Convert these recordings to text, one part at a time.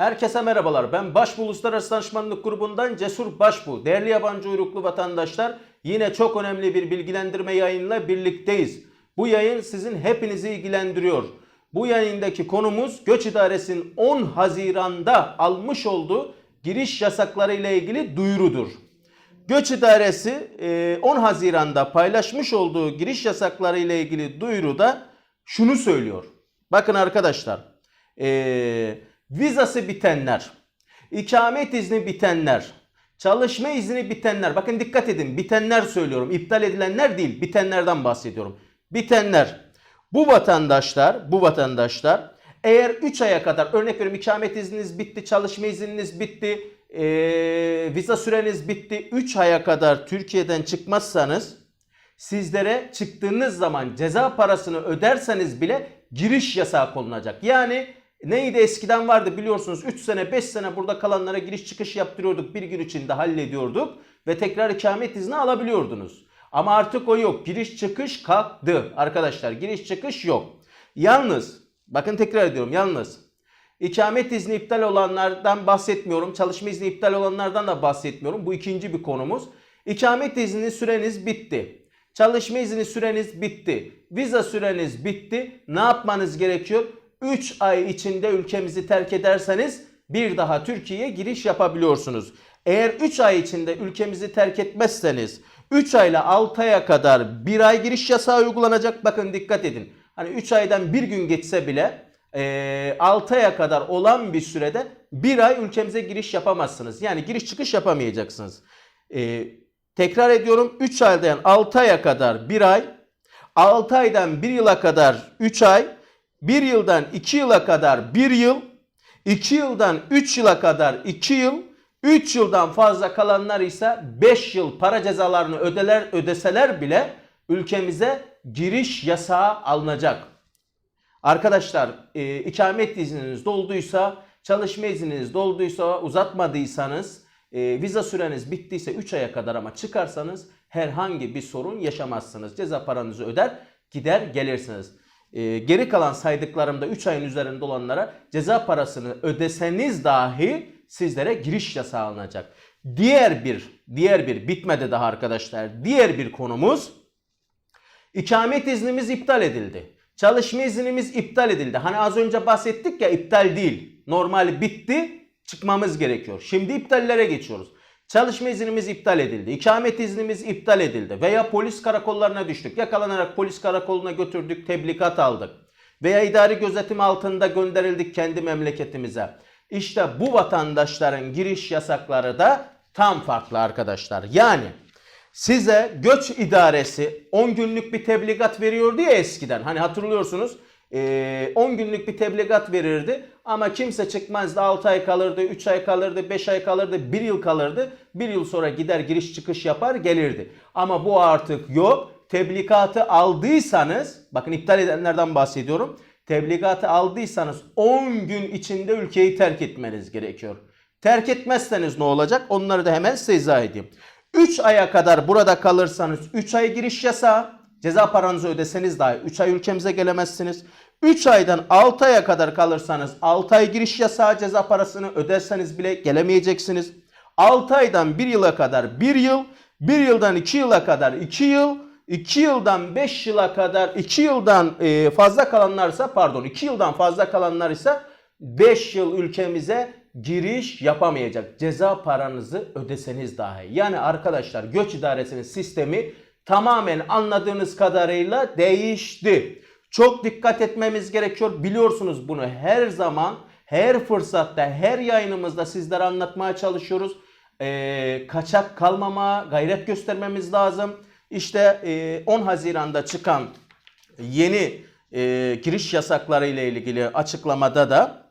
Herkese merhabalar. Ben Başbuğ Uluslararası Danışmanlık Grubu'ndan Cesur Başbuğ. Değerli yabancı uyruklu vatandaşlar yine çok önemli bir bilgilendirme yayınla birlikteyiz. Bu yayın sizin hepinizi ilgilendiriyor. Bu yayındaki konumuz Göç İdaresi'nin 10 Haziran'da almış olduğu giriş yasakları ile ilgili duyurudur. Göç İdaresi e, 10 Haziran'da paylaşmış olduğu giriş yasakları ile ilgili duyuruda şunu söylüyor. Bakın arkadaşlar, e, vizası bitenler, ikamet izni bitenler, çalışma izni bitenler, bakın dikkat edin bitenler söylüyorum, iptal edilenler değil, bitenlerden bahsediyorum. Bitenler, bu vatandaşlar, bu vatandaşlar eğer 3 aya kadar örnek veriyorum ikamet izniniz bitti, çalışma izniniz bitti, e, vize süreniz bitti. 3 aya kadar Türkiye'den çıkmazsanız sizlere çıktığınız zaman ceza parasını öderseniz bile giriş yasağı konulacak. Yani neydi eskiden vardı biliyorsunuz 3 sene 5 sene burada kalanlara giriş çıkış yaptırıyorduk. Bir gün içinde hallediyorduk ve tekrar ikamet izni alabiliyordunuz. Ama artık o yok. Giriş çıkış kalktı arkadaşlar. Giriş çıkış yok. Yalnız bakın tekrar ediyorum yalnız İkamet izni iptal olanlardan bahsetmiyorum. Çalışma izni iptal olanlardan da bahsetmiyorum. Bu ikinci bir konumuz. İkamet izni süreniz bitti. Çalışma izni süreniz bitti. Vize süreniz bitti. Ne yapmanız gerekiyor? 3 ay içinde ülkemizi terk ederseniz bir daha Türkiye'ye giriş yapabiliyorsunuz. Eğer 3 ay içinde ülkemizi terk etmezseniz 3 ayla 6 aya kadar 1 ay giriş yasağı uygulanacak. Bakın dikkat edin. Hani 3 aydan bir gün geçse bile e, 6 aya kadar olan bir sürede bir ay ülkemize giriş yapamazsınız. Yani giriş çıkış yapamayacaksınız. Tekrar ediyorum 3 aydan 6 aya kadar bir ay, 6 aydan 1 yıla kadar 3 ay, 1 yıldan 2 yıla kadar 1 yıl, 2 yıldan 3 yıla kadar 2 yıl, 3 yıldan fazla kalanlar ise 5 yıl para cezalarını ödeler ödeseler bile ülkemize giriş yasağı alınacak. Arkadaşlar e, ikamet izniniz dolduysa, çalışma izniniz dolduysa, uzatmadıysanız, e, vize süreniz bittiyse 3 aya kadar ama çıkarsanız herhangi bir sorun yaşamazsınız. Ceza paranızı öder, gider gelirsiniz. E, geri kalan saydıklarımda 3 ayın üzerinde olanlara ceza parasını ödeseniz dahi sizlere giriş yasağı alınacak. Diğer bir, diğer bir bitmedi daha arkadaşlar. Diğer bir konumuz ikamet iznimiz iptal edildi. Çalışma iznimiz iptal edildi. Hani az önce bahsettik ya iptal değil. Normal bitti. Çıkmamız gerekiyor. Şimdi iptallere geçiyoruz. Çalışma iznimiz iptal edildi. İkamet iznimiz iptal edildi. Veya polis karakollarına düştük. Yakalanarak polis karakoluna götürdük. Tebligat aldık. Veya idari gözetim altında gönderildik kendi memleketimize. İşte bu vatandaşların giriş yasakları da tam farklı arkadaşlar. Yani size göç idaresi 10 günlük bir tebligat veriyordu ya eskiden. Hani hatırlıyorsunuz 10 günlük bir tebligat verirdi ama kimse çıkmazdı 6 ay kalırdı 3 ay kalırdı 5 ay kalırdı 1 yıl kalırdı 1 yıl sonra gider giriş çıkış yapar gelirdi. Ama bu artık yok tebligatı aldıysanız bakın iptal edenlerden bahsediyorum tebligatı aldıysanız 10 gün içinde ülkeyi terk etmeniz gerekiyor. Terk etmezseniz ne olacak onları da hemen size izah edeyim. 3 aya kadar burada kalırsanız 3 ay giriş yasağı, ceza paranızı ödeseniz dahi 3 ay ülkemize gelemezsiniz. 3 aydan 6 aya kadar kalırsanız 6 ay giriş yasağı ceza parasını öderseniz bile gelemeyeceksiniz. 6 aydan 1 yıla kadar 1 yıl, 1 yıldan 2 yıla kadar 2 yıl, 2 yıldan 5 yıla kadar 2 yıldan e, fazla kalanlarsa pardon 2 yıldan fazla kalanlar ise 5 yıl ülkemize giriş yapamayacak. Ceza paranızı ödeseniz dahi. Yani arkadaşlar göç idaresinin sistemi tamamen anladığınız kadarıyla değişti. Çok dikkat etmemiz gerekiyor. Biliyorsunuz bunu her zaman, her fırsatta, her yayınımızda sizlere anlatmaya çalışıyoruz. Ee, kaçak kalmama gayret göstermemiz lazım. İşte e, 10 Haziran'da çıkan yeni e, giriş yasakları ile ilgili açıklamada da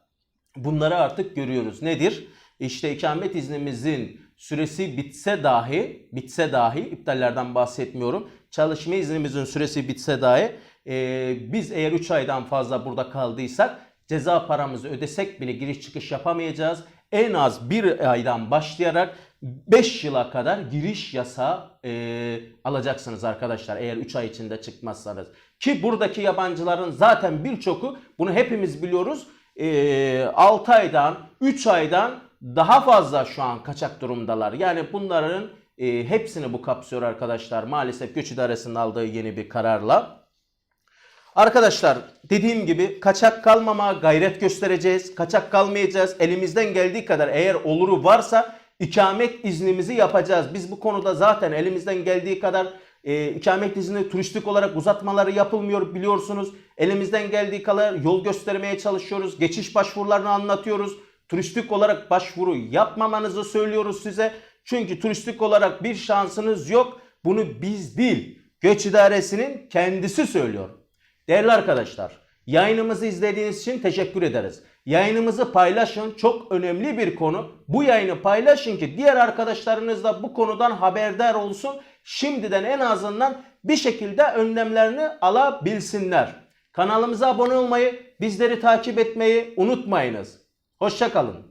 bunları artık görüyoruz. Nedir? İşte ikamet iznimizin süresi bitse dahi, bitse dahi iptallerden bahsetmiyorum. Çalışma iznimizin süresi bitse dahi e, biz eğer 3 aydan fazla burada kaldıysak ceza paramızı ödesek bile giriş çıkış yapamayacağız. En az bir aydan başlayarak 5 yıla kadar giriş yasağı e, alacaksınız arkadaşlar eğer 3 ay içinde çıkmazsanız. Ki buradaki yabancıların zaten birçoku bunu hepimiz biliyoruz e, 6 aydan 3 aydan daha fazla şu an kaçak durumdalar. Yani bunların e, hepsini bu kapsıyor arkadaşlar. Maalesef göç idaresinin aldığı yeni bir kararla. Arkadaşlar dediğim gibi kaçak kalmama gayret göstereceğiz. Kaçak kalmayacağız. Elimizden geldiği kadar eğer oluru varsa ikamet iznimizi yapacağız. Biz bu konuda zaten elimizden geldiği kadar e, ikamet izni turistik olarak uzatmaları yapılmıyor biliyorsunuz. Elimizden geldiği kadar yol göstermeye çalışıyoruz. Geçiş başvurularını anlatıyoruz. Turistik olarak başvuru yapmamanızı söylüyoruz size. Çünkü turistik olarak bir şansınız yok. Bunu biz değil, Göç İdaresi'nin kendisi söylüyor. Değerli arkadaşlar, yayınımızı izlediğiniz için teşekkür ederiz. Yayınımızı paylaşın. Çok önemli bir konu. Bu yayını paylaşın ki diğer arkadaşlarınız da bu konudan haberdar olsun. Şimdiden en azından bir şekilde önlemlerini alabilsinler. Kanalımıza abone olmayı, bizleri takip etmeyi unutmayınız. Hoşçakalın.